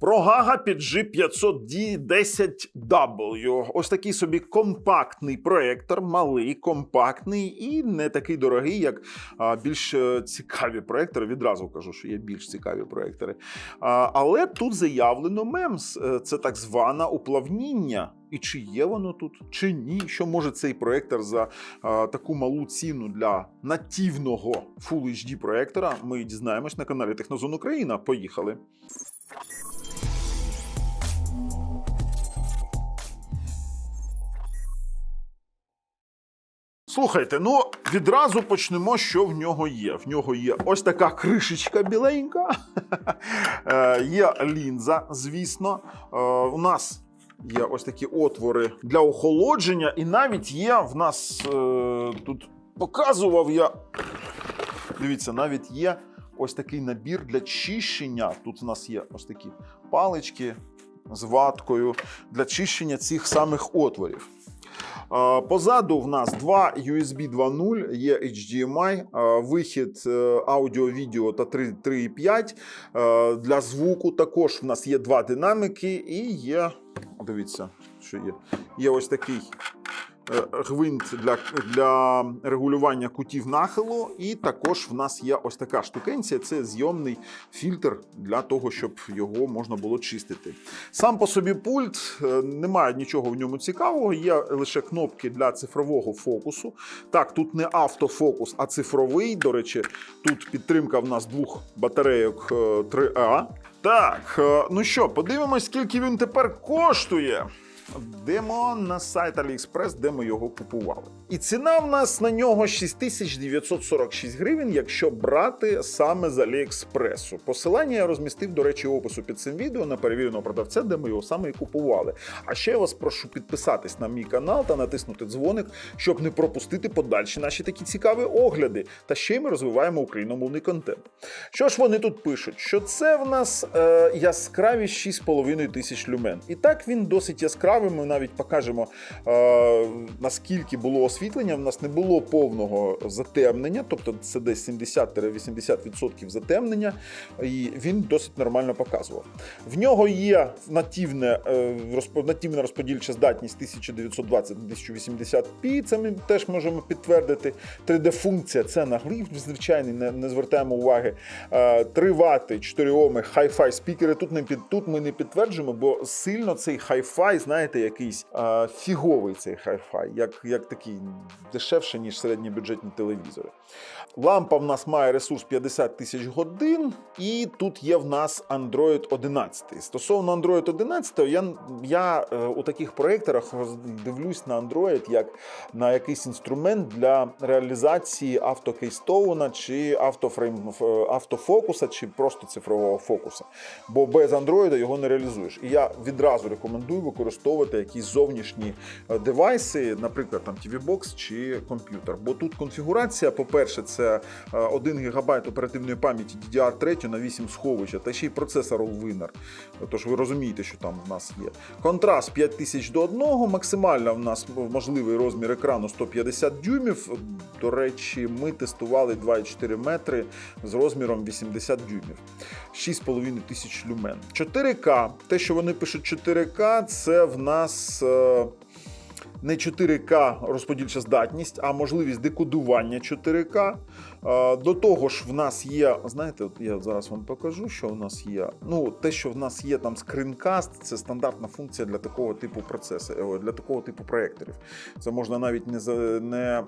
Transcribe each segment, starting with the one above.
Прогага PG 500D 10W. Ось такий собі компактний проектор, малий, компактний і не такий дорогий, як більш е, цікаві проектори. Відразу кажу, що є більш цікаві проектори. А, але тут заявлено. Е, Це так зване уплавніння. І чи є воно тут, чи ні? Що може цей проектор за а, таку малу ціну для нативного Full HD проектора? Ми дізнаємось на каналі Технозон Україна. Поїхали. Слухайте, ну відразу почнемо, що в нього є. В нього є ось така кришечка біленька, Е, є лінза, звісно. Е, У нас є ось такі отвори для охолодження, і навіть є в нас е, тут показував я. Дивіться, навіть є ось такий набір для чищення. Тут у нас є ось такі палички з ваткою для чищення цих самих отворів. Позаду в нас два USB 2.0, є HDMI, вихід е, аудіо-відео та 3.5. Е, Для звуку також в нас є два динаміки і є. Дивіться, що є. Є ось такий гвинт для, для регулювання кутів нахилу, і також в нас є ось така штукенція. Це зйомний фільтр для того, щоб його можна було чистити. Сам по собі пульт, е, немає нічого в ньому цікавого, є лише кнопки для цифрового фокусу. Так, тут не автофокус, а цифровий. До речі, тут підтримка в нас двох батарейок е, 3А. Так, е, ну що, подивимось, скільки він тепер коштує. Йдемо на сайт AliExpress, де ми його купували. І ціна в нас на нього 6946 гривень, якщо брати саме з Аліекспресу. Посилання я розмістив, до речі, опису під цим відео на перевіреного продавця, де ми його саме і купували. А ще я вас прошу підписатись на мій канал та натиснути дзвоник, щоб не пропустити подальші наші такі цікаві огляди. Та ще й ми розвиваємо україномовний контент. Що ж вони тут пишуть? Що це в нас е, яскравість 6,5 тисяч люмен. І так він досить яскравий. Ми навіть покажемо е, наскільки було освітлення. В нас не було повного затемнення, тобто це десь 70-80% затемнення, і він досить нормально показував. В нього є нативне, е, нативна розподільча здатність 1920 на 1080p, це ми теж можемо підтвердити. 3D-функція це наглів звичайний, не, не звертаємо уваги. Е, 3 Вт, 4 Оми, хай-фай спікери. Тут, не під, тут ми не підтверджуємо, бо сильно цей хай-фай, знаєте, якийсь а, фіговий цей хай-фай, як, як такий дешевше, ніж середньобюджетні телевізори. Лампа в нас має ресурс 50 тисяч годин, і тут є в нас Android 11. Стосовно Android 11, я, я е, у таких проєкторах дивлюсь на Android як на якийсь інструмент для реалізації автокейстоуна чи автофрейм е, автофокуса, чи просто цифрового фокуса. Бо без Android його не реалізуєш. І я відразу рекомендую використовувати якісь зовнішні е, девайси, наприклад, там TV Box чи комп'ютер. Бо тут конфігурація, по-перше, це е, 1 ГБ оперативної пам'яті DDR3 на 8 сховища, та ще й процесор Allwinner. Тож ви розумієте, що там в нас є. Контраст 5000 до 1, максимально в нас можливий розмір екрану 150 дюймів. До речі, ми тестували 2,4 метри з розміром 80 дюймів. 6,5 тисяч люмен. 4К. Те, що вони пишуть 4К, це в нас. Не 4К розподільча здатність, а можливість декодування 4К. Е, До того ж, в нас є, знаєте, от я зараз вам покажу, що в нас є. Ну, те, що в нас є там скринкаст, це стандартна функція для такого типу процесу, е, для такого типу проєкторів. Це можна навіть не не.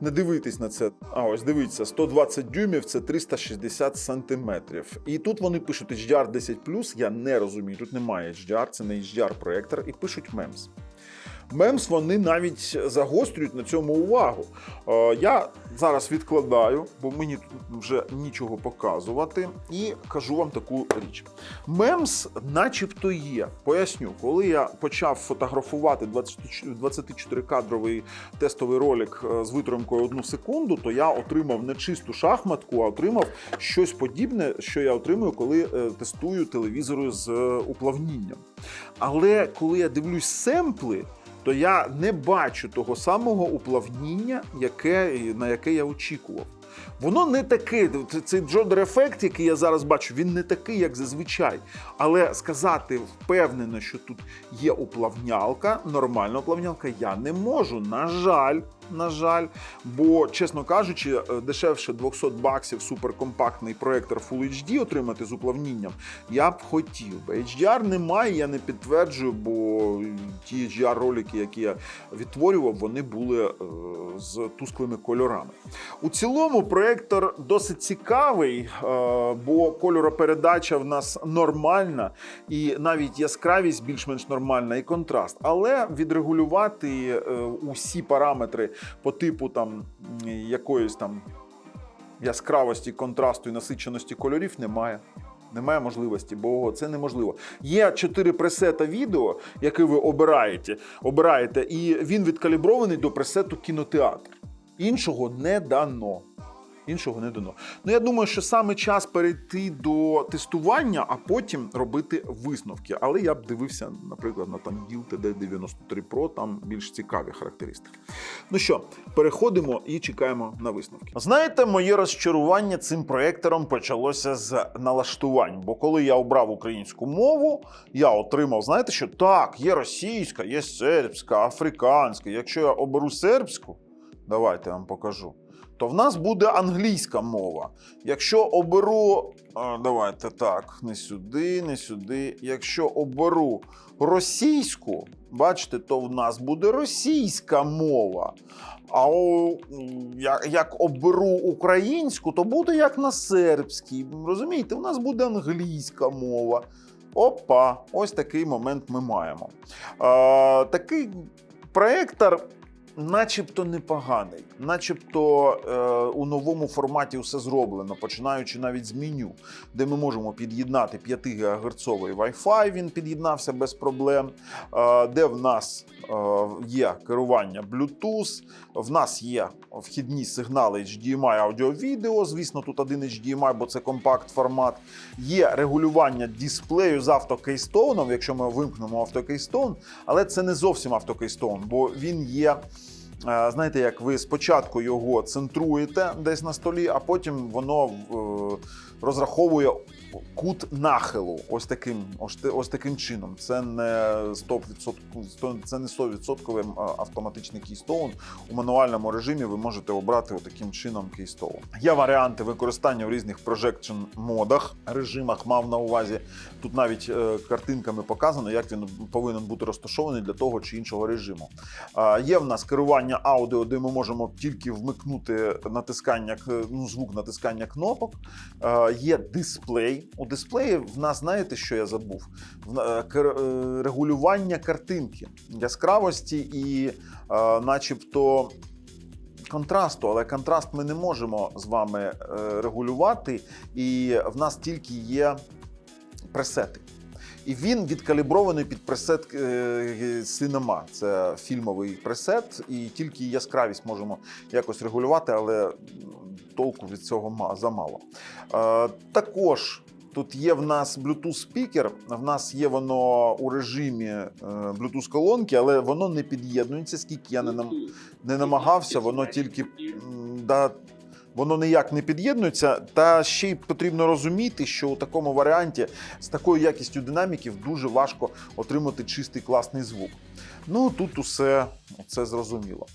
Не дивитись на це. А ось дивіться, 120 дюймів це 360 сантиметрів. І тут вони пишуть HDR 10 Я не розумію. Тут немає HDR, це не HDR проєктор, і пишуть MEMS. MEMS вони навіть загострюють на цьому увагу. Е, Я зараз відкладаю, бо мені тут вже нічого показувати, і кажу вам таку річ. MEMS начебто є. Поясню, коли я почав фотографувати 24-кадровий тестовий ролик е, з витримкою одну секунду, то я отримав не чисту шахматку, а отримав щось подібне, що я отримую, коли е, тестую телевізори з уплавнінням. Але коли я дивлюсь семпли, то я не бачу того самого уплавніння, яке, на яке я очікував. Воно не таке. Цей джодер ефект, який я зараз бачу, він не такий, як зазвичай. Але сказати впевнено, що тут є уплавнялка, нормальна уплавнялка, я не можу. На жаль, на жаль. Бо, чесно кажучи, е, дешевше 200 баксів суперкомпактний проектор Full HD отримати з уплавнінням, я б хотів. би. HDR немає, я не підтверджую, бо ті HDR ролики, які я відтворював, вони були е, з тусклими кольорами. У цілому проектор досить цікавий, е, бо кольоропередача в нас нормальна, і навіть яскравість більш-менш нормальна, і контраст. Але відрегулювати е, усі параметри по типу там якоїсь там яскравості, контрасту і насиченості кольорів немає. Немає можливості, бо це неможливо. Є чотири пресета відео, які ви обираєте, обираєте, і він відкалібрований до пресету кінотеатр. Іншого не дано. Іншого не дано. Ну я думаю, що саме час перейти до тестування, а потім робити висновки. Але я б дивився, наприклад, на там Dil TD93 Pro, там більш цікаві характеристики. Ну що, переходимо і чекаємо на висновки. Знаєте, моє розчарування цим проектором почалося з налаштувань. Бо коли я обрав українську мову, я отримав, знаєте, що так, є російська, є сербська, африканська. Якщо я оберу сербську, давайте я вам покажу. То в нас буде англійська мова. Якщо оберу, давайте так, не сюди, не сюди. Якщо оберу російську, бачите, то в нас буде російська мова. А о, як, як оберу українську, то буде як на сербській. Розумієте, у нас буде англійська мова. Опа, ось такий момент ми маємо. Е, такий проектор. Начебто непоганий, начебто е, у новому форматі все зроблено, починаючи навіть з меню, де ми можемо під'єднати 5 ГГц Wi-Fi, він під'єднався без проблем, е, де в нас е, є керування Bluetooth, в нас є вхідні сигнали HDMI аудіо-відео. Звісно, тут один HDMI, бо це компакт формат. Є регулювання дисплею з автокейстоуном, якщо ми вимкнемо автокейстоун, але це не зовсім автокейстоун, бо він є. Знаєте, як ви спочатку його центруєте десь на столі, а потім воно е, розраховує кут нахилу. Ось таким, ось, ось таким чином. Це не 100%, це не 100% автоматичний кейстоун. У мануальному режимі ви можете обрати таким чином кейстоун. Є варіанти використання в різних projection модах, режимах. Мав на увазі тут навіть е, картинками показано, як він повинен бути розташований для того чи іншого режиму. Е, Є в нас керування аудіо, де ми можемо тільки вмикнути натискання ну, звук натискання кнопок. Е, Є дисплей. У дисплеї в нас знаєте, що я забув? Е, е, Регулювання картинки, яскравості і, е, начебто. Контрасту, але контраст ми не можемо з вами регулювати, і в нас тільки є пресети. І він відкалібрований під пресет Cinema. Це фільмовий пресет, і тільки яскравість можемо якось регулювати, але толку від цього замало. Також тут є в нас Bluetooth спікер. В нас є воно у режимі е, Bluetooth колонки, але воно не під'єднується, скільки я не, нам, не намагався, воно тільки да, воно ніяк не під'єднується. Та ще й потрібно розуміти, що у такому варіанті з такою якістю динаміків дуже важко отримати чистий класний звук. Ну тут усе це зрозуміло.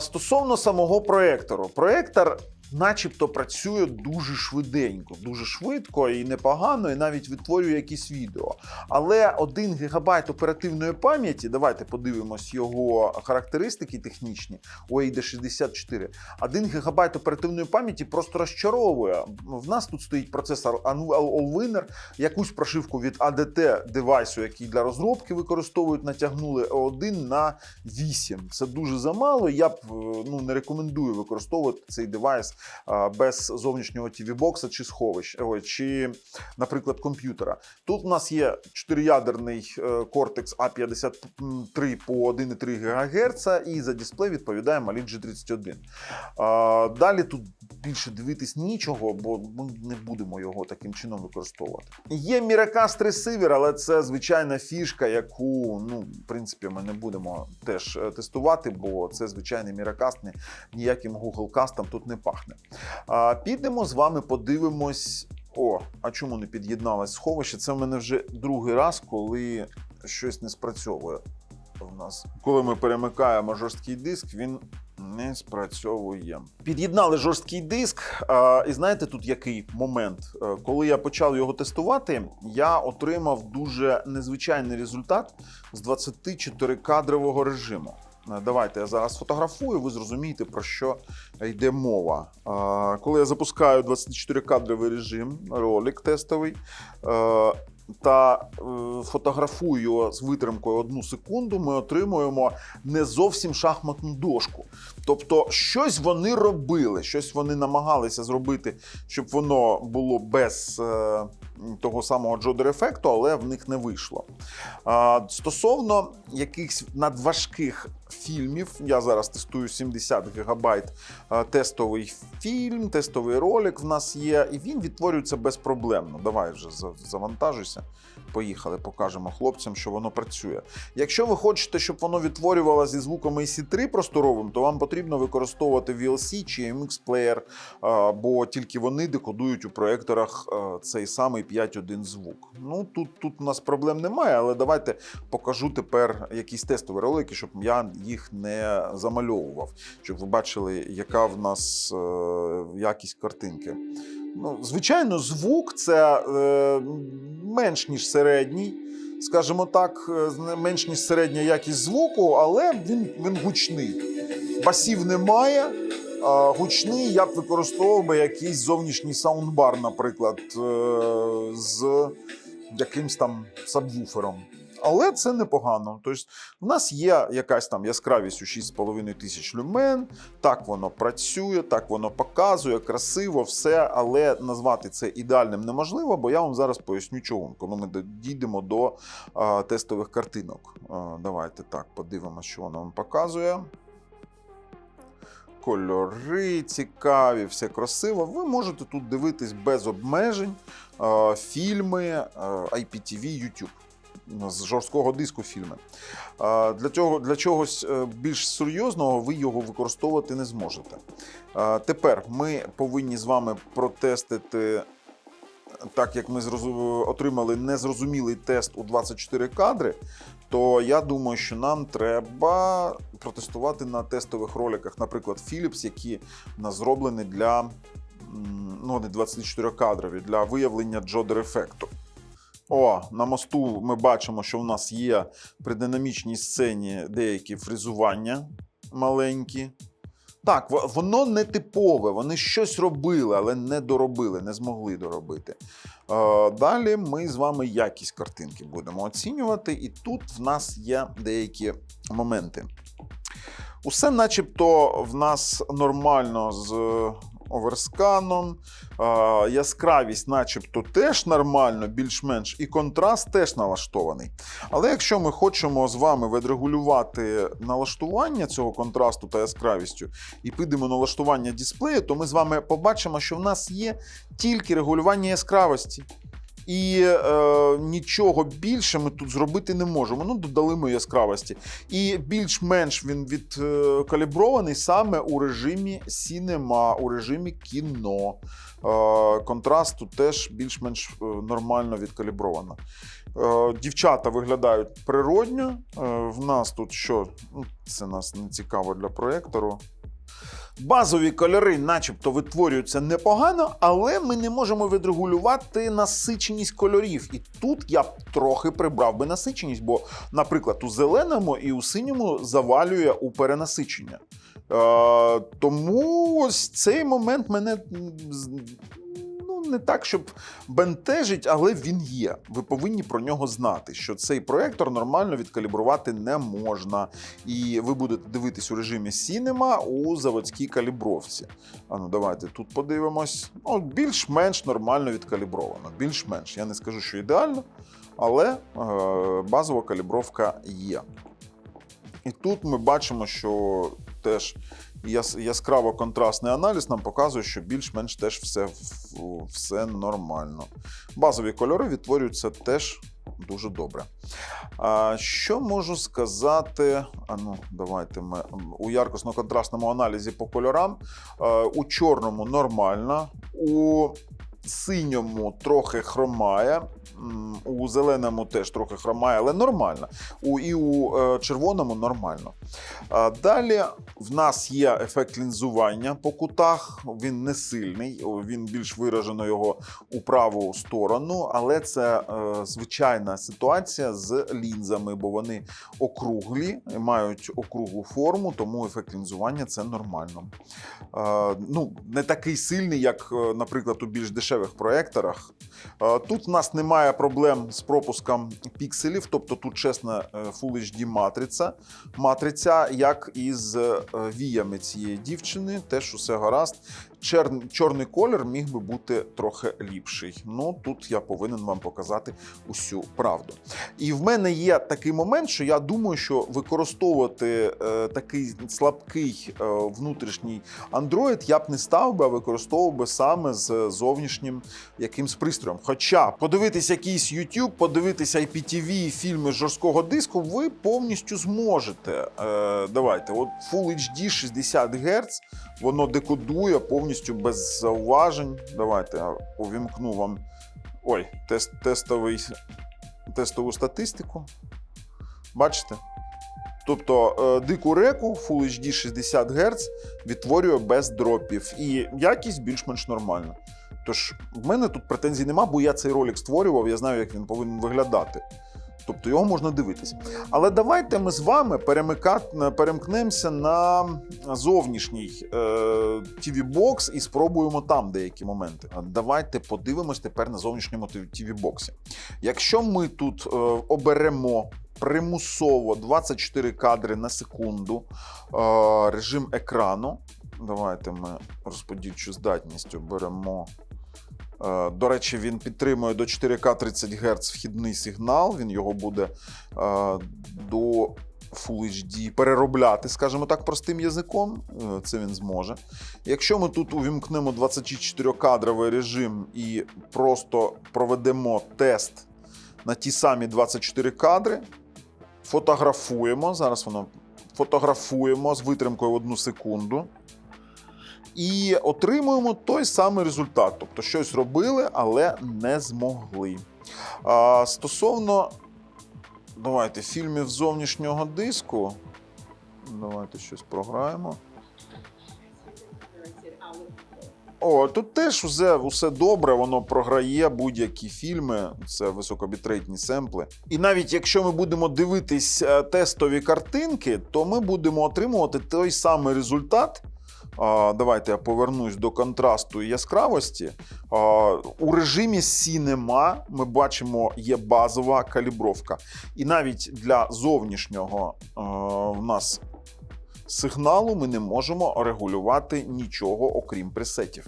Стосовно самого проектору, проектор. Начебто працює дуже швиденько, дуже швидко і непогано, і навіть відтворює якісь відео. Але 1 ГБ оперативної пам'яті, давайте подивимось його характеристики технічні у AID64. 1 ГБ оперативної пам'яті просто розчаровує. В нас тут стоїть процесор Allwinner, якусь прошивку від ADT девайсу, який для розробки використовують, натягнули 1 на 8. Це дуже замало. Я б е, ну, не рекомендую використовувати цей девайс без зовнішнього TV-бокса чи сховищ, чи, наприклад, комп'ютера. Тут у нас є чотириядерний е, Cortex A53 по 1,3 ГГц, і за дисплей відповідає Mali G31. Далі тут більше дивитись нічого, бо ми не будемо його таким чином використовувати. Є Miracast Receiver, але це звичайна фішка, яку, ну, в принципі, ми не будемо теж е, тестувати, бо це звичайний Miracast, ніяким Google Cast тут не пахне. А, підемо з вами, подивимось. О, а чому не під'єдналось сховище? Це в мене вже другий раз, коли щось не спрацьовує в нас. Коли ми перемикаємо жорсткий диск, він не спрацьовує. Під'єднали жорсткий диск. А, і знаєте, тут який момент? Е, Коли я почав його тестувати, я отримав дуже незвичайний результат з 24-кадрового режиму. Е, Давайте я зараз фотографую, ви зрозумієте, про що йде мова. Коли я запускаю 24-кадровий режим, ролик тестовий, е, та е, фотографую його з витримкою одну секунду, ми отримуємо не зовсім шахматну дошку. Тобто, щось вони робили, щось вони намагалися зробити, щоб воно було без е, того самого джодер-ефекту, але в них не вийшло. Стосовно якихось надважких фільмів, я зараз тестую 70 гігабайт тестовий фільм, тестовий ролик в нас є, і він відтворюється безпроблемно. Давай вже завантажуйся. Поїхали, покажемо хлопцям, що воно працює. Якщо ви хочете, щоб воно відтворювало зі звуком AC3 просторовим, то вам потрібно використовувати VLC чи MX Player, е, бо тільки вони декодують у проекторах е, цей самий 5.1 звук. Ну тут, тут у нас проблем немає, але давайте покажу тепер якісь тестові ролики, щоб я їх не замальовував, щоб ви бачили, яка в нас е, якість картинки. Ну, звичайно, звук це е, менш ніж середній, скажімо так, е, менш ніж середня якість звуку, але він, він гучний. Басів немає. А гучний я б використовував би якийсь зовнішній саундбар, наприклад, е, з якимсь там сабвуфером. Але це непогано. Тобто, в нас є якась там яскравість у 6,5 тисяч люмен, так воно працює, так воно показує, красиво, все, але назвати це ідеальним неможливо, бо я вам зараз поясню чому, коли ми дійдемо до а, тестових картинок. А, давайте так, подивимося, що воно вам показує. Кольори цікаві, все красиво. Ви можете тут дивитись без обмежень фільми, IPTV, YouTube. З жорсткого диску фільми. Для, цього, для чогось е, більш серйозного ви його використовувати не зможете. Тепер ми повинні з вами протестити, так як ми отримали незрозумілий тест у 24 кадри, то я думаю, що нам треба протестувати на тестових роликах, наприклад, Philips, які в зроблені для ну, вони 24 кадрові для виявлення джодер-ефекту. О, на мосту ми бачимо, що в нас є при динамічній сцені деякі фрізування маленькі. Так, воно не типове, вони щось робили, але не доробили, не змогли доробити. Е, Далі ми з вами якість картинки будемо оцінювати, і тут в нас є деякі моменти. Усе начебто в нас нормально з оверсканом, яскравість, начебто, теж нормально, більш-менш, і контраст теж налаштований. Але якщо ми хочемо з вами відрегулювати налаштування цього контрасту та яскравістю і підемо на налаштування дисплею, то ми з вами побачимо, що в нас є тільки регулювання яскравості. І е, нічого більше ми тут зробити не можемо. Ну, додали ми яскравості. І більш-менш він відкалібрований саме у режимі сінема, у режимі кіно. Е, контраст тут теж більш-менш е, нормально відкалібровано. Е, Дівчата виглядають природньо. Е, В нас тут що? Ну, Це нас не цікаво для проєктору. Базові кольори, начебто, витворюються непогано, але ми не можемо відрегулювати насиченість кольорів. І тут я б трохи прибрав би насиченість, бо, наприклад, у зеленому і у синьому завалює у перенасичення. Е, тому ось цей момент мене не так, щоб бентежить, але він є. Ви повинні про нього знати, що цей проектор нормально відкалібрувати не можна. І ви будете дивитись у режимі Cinema у заводській калібровці. А ну давайте тут подивимось. Ну, більш-менш нормально відкалібровано. Більш-менш. Я не скажу, що ідеально, але е, базова калібровка є. І тут ми бачимо, що теж яскраво контрастний аналіз нам показує, що більш-менш теж все, все нормально. Базові кольори відтворюються теж дуже добре. А, що можу сказати? А ну, давайте ми у яркосно-контрастному аналізі по кольорам. У чорному нормально, у синьому трохи хромає, у зеленому теж трохи хромає, але нормально. У, і у е, червоному нормально. А Далі в нас є ефект лінзування по кутах. Він не сильний, він більш виражено його у праву сторону, але це е, звичайна ситуація з лінзами, бо вони округлі, мають округлу форму, тому ефект лінзування це нормально. Е, ну, не такий сильний, як, е, наприклад, у більш дешевих проекторах. Е, Тут в нас немає проблем з пропуском пікселів, тобто тут чесна е, Full HD матриця. Матриця, як і з е, віями цієї дівчини, теж усе гаразд. Чер... Чорний колір міг би бути трохи ліпший. Ну тут я повинен вам показати усю правду. І в мене є такий момент, що я думаю, що використовувати е, такий слабкий е, внутрішній Android я б не став би, а використовував би саме з зовнішнім якимсь пристроєм. Хоча подивитись якийсь YouTube, подивитись IPTV, фільми з жорсткого диску, ви повністю зможете. Е, давайте, от Full HD 60 Гц, воно декодує повністю без зауважень. Давайте я увімкну вам ой, тест, тестовий, тестову статистику. Бачите? Тобто е, дику реку Full HD 60 Гц відтворює без дропів, і якість більш-менш нормальна. Тож в мене тут претензій нема, бо я цей ролик створював, я знаю, як він повинен виглядати. Тобто його можна дивитися. Але давайте ми з вами перемкнемося на зовнішній е, TV-бокс і спробуємо там деякі моменти. Давайте подивимось тепер на зовнішньому TV-боксі. Якщо ми тут е, оберемо примусово 24 кадри на секунду, е, режим екрану. Давайте ми розподільчу здатність оберемо. Е, До речі, він підтримує до 4К 30 Гц вхідний сигнал. Він його буде е, до Full HD переробляти, скажімо так, простим язиком. Е, Це він зможе. Якщо ми тут увімкнемо 24-кадровий режим і просто проведемо тест на ті самі 24 кадри, фотографуємо. Зараз воно фотографуємо з витримкою в одну секунду. І отримуємо той самий результат. Тобто щось робили, але не змогли. А, стосовно давайте, фільмів зовнішнього диску. Давайте щось програємо. О, тут теж усе, усе добре, воно програє будь-які фільми, це високобітрейтні семпли. І навіть якщо ми будемо дивитись е, тестові картинки, то ми будемо отримувати той самий результат. Давайте я повернусь до контрасту і яскравості. У режимі Cinema ми бачимо є базова калібровка. І навіть для зовнішнього в нас сигналу ми не можемо регулювати нічого, окрім пресетів.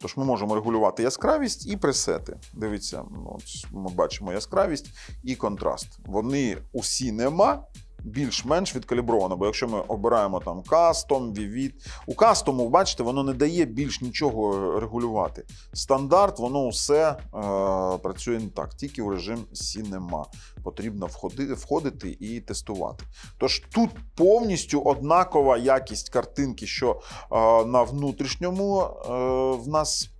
Тож ми можемо регулювати яскравість і пресети. Дивіться, ну, от ми бачимо яскравість і контраст. Вони усі нема. Більш-менш відкалібровано, бо якщо ми обираємо там кастом, Vivid, у кастому, бачите, воно не дає більш нічого регулювати. Стандарт, воно все е, працює не так, тільки в режим Cinema. Потрібно входити, входити і тестувати. Тож тут повністю однакова якість картинки, що е, на внутрішньому е, в нас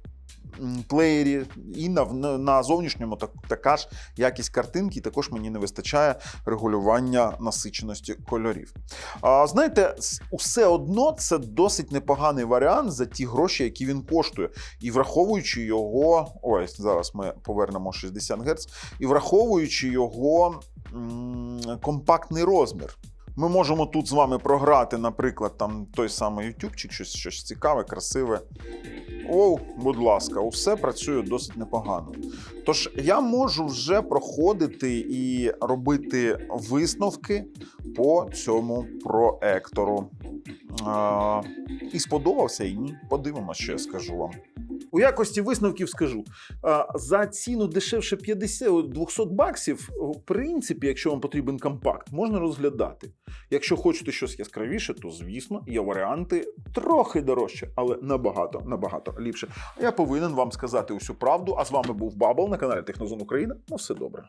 плеєрі, і на, на, зовнішньому так, така ж якість картинки, і також мені не вистачає регулювання насиченості кольорів. А, знаєте, усе одно це досить непоганий варіант за ті гроші, які він коштує. І враховуючи його, ой, зараз ми повернемо 60 Гц, і враховуючи його м, компактний розмір. Ми можемо тут з вами програти, наприклад, там той самий ютубчик, щось, щось цікаве, красиве. О, будь ласка, усе працює досить непогано. Тож я можу вже проходити і робити висновки по цьому проектору. І сподобався, і ні. Подивимося, що я скажу вам. У якості висновків скажу: за ціну дешевше 50 200 баксів, в принципі, якщо вам потрібен компакт, можна розглядати. Якщо хочете щось яскравіше, то звісно є варіанти трохи дорожче, але набагато набагато ліпше. Я повинен вам сказати усю правду. А з вами був Бабл на каналі Технозон Україна. На все добре.